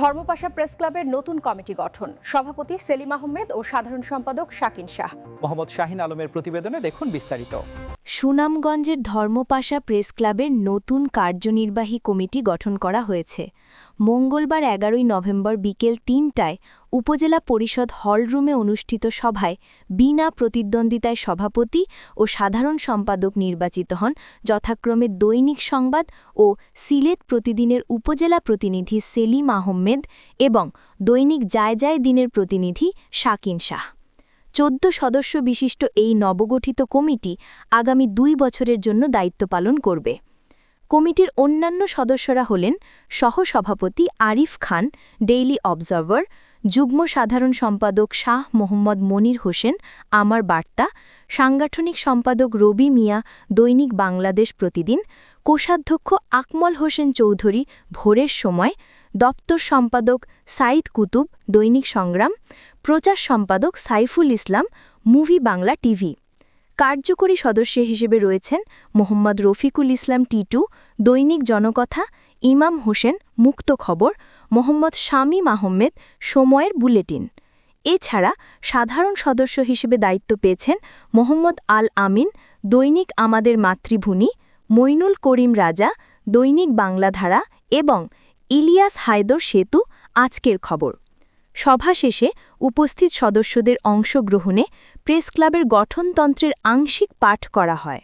Dharmapasha press ক্লাবের নতুন committee গঠন। সভাপতি সেলিম আহমেদ ও সাধারণ সম্পাদক শাকিন শাহ। মোহাম্মদ শাহিন আলমের প্রতিবেদনে দেখুন বিস্তারিত। সুনামগঞ্জের ধর্মপাশা প্রেস ক্লাবের নতুন কার্যনির্বাহী কমিটি গঠন করা হয়েছে। মঙ্গলবার এগারোই নভেম্বর বিকেল তিনটায় উপজেলা পরিষদ হলরুমে অনুষ্ঠিত সভায় বিনা প্রতিদ্বন্দ্বিতায় সভাপতি ও সাধারণ সম্পাদক নির্বাচিত হন। যথাক্রমে দৈনিক সংবাদ ও সিলেট প্রতিদিনের উপজেলা প্রতিনিধি সেলিম আহমেদ এবং দৈনিক যায় যায় দিনের প্রতিনিধি শাকিন শাহ। চোদ্দ সদস্য বিশিষ্ট এই নবগঠিত কমিটি আগামী দুই বছরের জন্য দায়িত্ব পালন করবে। কমিটির অন্যান্য সদস্যরা হলেন সহসভাপতি আরিফ খান, ডেইলি অবজারভার যুগ্ম সাধারণ সম্পাদক শাহ মোহাম্মদ মনির হোসেন, আমার বার্তা, সাংগঠনিক সম্পাদক রবি মিয়া, দৈনিক বাংলাদেশ প্রতিদিন, কোষাধ্যক্ষ আকমল হোসেন চৌধুরী, ভোরের সময়, দপ্তর সম্পাদক সাইদ কুতুব, দৈনিক সংগ্রাম, প্রচার সম্পাদক সাইফুল ইসলাম, মুভি বাংলা টিভি। কার্যকরী সদস্য হিসেবে রয়েছেন মোহাম্মদ রফিকুল ইসলাম টিটু, দৈনিক জনকথা, ইমাম হোসেন, মুক্ত খবর, মোহাম্মদ শামীম আহমেদ, সময়ের বুলেটিন। এছাড়া সাধারণ সদস্য হিসেবে দায়িত্ব পেয়েছেন মোহাম্মদ আল আমিন, দৈনিক আমাদের মাতৃভূমি, মইনুল করিম রাজা, দৈনিক বাংলাধারা এবং ইলিয়াস হায়দর সেতু, আজকের খবর। সভা শেষে উপস্থিত সদস্যদের অংশগ্রহণে প্রেস ক্লাবের গঠনতন্ত্রের আংশিক পাঠ করা হয়।